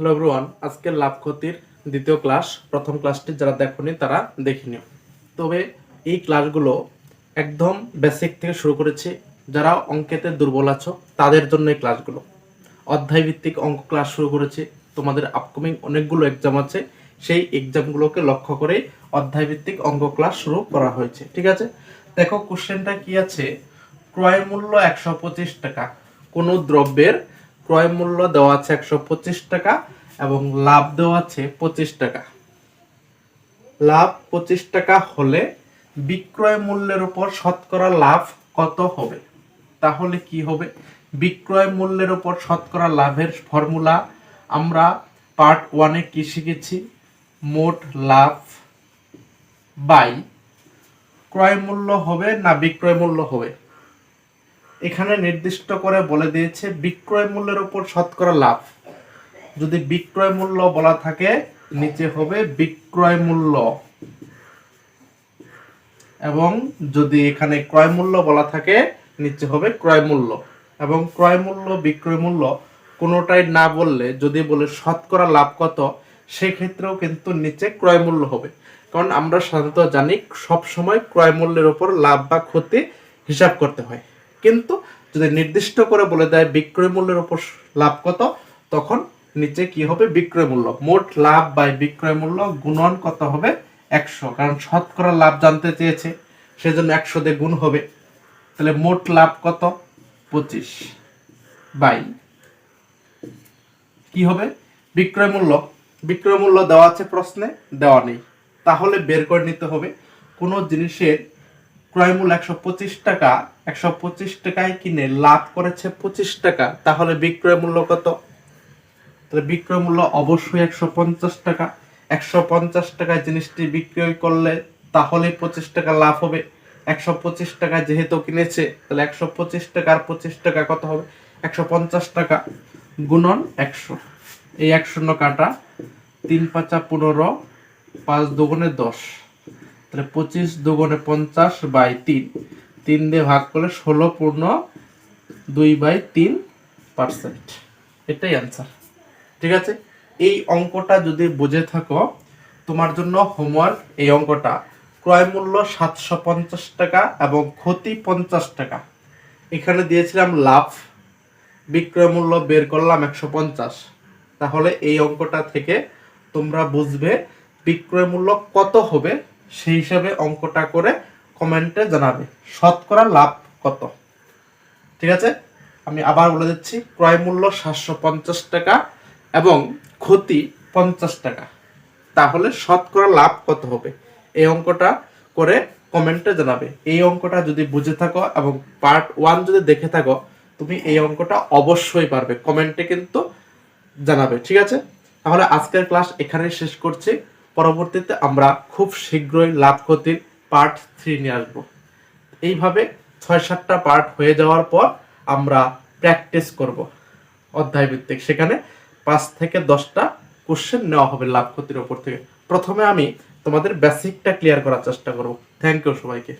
Hello everyone আজকের লাভ ক্ষতির দ্বিতীয় ক্লাস প্রথম ক্লাসটি যারা দেখনি তারা দেখে নিও। তবে এই ক্লাসগুলো একদম বেসিক থেকে শুরু করেছি। যারা অঙ্কেতে দুর্বল আছো, তাদের জন্য এই ক্লাসগুলো অধ্যায় ভিত্তিক অঙ্ক ক্লাস শুরু করেছি। তোমাদের আপকামিং অনেকগুলো এক্সাম আছে। সেই এক্সামগুলোকে লক্ষ্য করে অধ্যায় ভিত্তিক অঙ্ক ক্লাস শুরু করা হয়েছে। ঠিক আছে? দেখো কোশ্চেনটা কি আছে? ক্রয় মূল্য একশো পঁচিশ টাকা। কোনো দ্রব্যের ক্রয় মূল্য দেওয়া আছে একশো পঁচিশ টাকা এবং লাভ দেওয়া আছে পঁচিশ টাকা। লাভ পঁচিশ টাকা হলে বিক্রয় মূল্যের উপর শতকরা লাভ কত হবে? তাহলে কি হবে? বিক্রয় মূল্যের উপর শতকরা লাভের ফর্মুলা আমরা পার্ট ওয়ানে কি শিখেছি? মোট লাভ বাই ক্রয় মূল্য হবে না বিক্রয় মূল্য হবে? এখানে নির্দিষ্ট করে বলে দিয়েছে, বিক্রয় মূল্যের উপর শতকরা লাভ। যদি বিক্রয় মূল্য বলা থাকে, নিচে হবে বিক্রয় মূল্য। এবং যদি এখানে ক্রয় মূল্য বলা থাকে, নিচে হবে ক্রয় মূল্য। এবং ক্রয় মূল্য, বিক্রয় মূল্য কোনোটাই না বললে, যদি বলে শতকরা লাভ কত, সেক্ষেত্রেও কিন্তু নিচে ক্রয় মূল্য হবে। কারণ আমরা সাধারণত জানি সব সময় ক্রয় মূল্যের উপর লাভ বা ক্ষতি হিসাব করতে হয়। কিন্তু যদি নির্দিষ্ট করে বলে দেয় বিক্রয় মূল্যের উপর লাভ কত, তখন নিচে কি হবে? বিক্রয় মূল্য। মোট লাভ বাই বিক্রয় মূল্য গুণন কত হবে? একশো। কারণ শতকরা লাভ জানতে চেয়েছে, সেজন্য একশো দিয়ে গুণ হবে। তাহলে মোট লাভ কত? পঁচিশ। বাই। কি হবে? বিক্রয় মূল্য। বিক্রয় মূল্য দেওয়া আছে প্রশ্নে, দেওয়া নেই। তাহলে বের করে নিতে হবে। কোনো জিনিসের ক্রয় মূল্য একশো পঁচিশ টাকা একশো পঁচিশ টাকায় কিনে লাভ করেছে পঁচিশ টাকা, তাহলে বিক্রয় মূল্য কত? তাহলে বিক্রয় মূল্য অবশ্যই একশো পঞ্চাশ টাকা। একশো পঞ্চাশ টাকায় জিনিসটি বিক্রয় করলে তাহলে পঁচিশ টাকা লাভ হবে। একশো পঁচিশ টাকা যেহেতু কিনেছে, তাহলে একশো পঁচিশ টাকার পঁচিশ টাকা কত হবে? একশো পঞ্চাশ টাকা গুণন একশো। এই এক শূন্য কাটা তিন পাঁচা পনেরো, পাঁচ দুগুণে দশ। তাহলে পঁচিশ দুগুণে পঞ্চাশ বাই তিন। তিন দিয়ে ভাগ করলে ষোলো পূর্ণ দুই বাই তিন পার্সেন্ট। এটাই অ্যান্সার ঠিক আছে? এই অঙ্কটা যদি বুঝে থাকো, তোমার জন্য হোমওয়ার্ক এই অঙ্কটা। ক্রয় মূল্য সাতশো পঞ্চাশ টাকা এবং ক্ষতি পঞ্চাশ টাকা। এখানে দিয়েছিলাম লাভ। বিক্রয় মূল্য বের করলাম একশো পঞ্চাশ। তাহলে এই অঙ্কটা থেকে তোমরা বুঝবে বিক্রয় মূল্য কত হবে, সেই হিসাবে অঙ্কটা করে কমেন্টে জানাবে। শতকরা লাভ কত? ঠিক আছে? আমি আবার বলে দিচ্ছি, ক্রয় মূল্য সাতশো পঞ্চাশ টাকা এবং ক্ষতি পঞ্চাশ টাকা। তাহলে শতকরা লাভ কত হবে? এই অঙ্কটা করে কমেন্টে জানাবে। এই অঙ্কটা যদি বুঝে থাকো এবং পার্ট ওয়ান যদি দেখে থাকো, তুমি এই অঙ্কটা অবশ্যই পারবে। কমেন্টে কিন্তু জানাবে, ঠিক আছে? তাহলে আজকের ক্লাস এখানেই শেষ করছি। পরবর্তীতে আমরা খুব শীঘ্রই লাভ ক্ষতির পার্ট থ্রি নিয়ে আসব। এইভাবে ছয় সাতটা পার্ট হয়ে যাওয়ার পর আমরা প্র্যাকটিস করব অধ্যায় ভিত্তিক সেখানে পাঁচ থেকে দশটা কোশ্চেন নেওয়া হবে লাভ ক্ষতির ওপর থেকে। প্রথমে আমি তোমাদের বেসিকটা ক্লিয়ার করার চেষ্টা করব। থ্যাংক ইউ সবাইকে।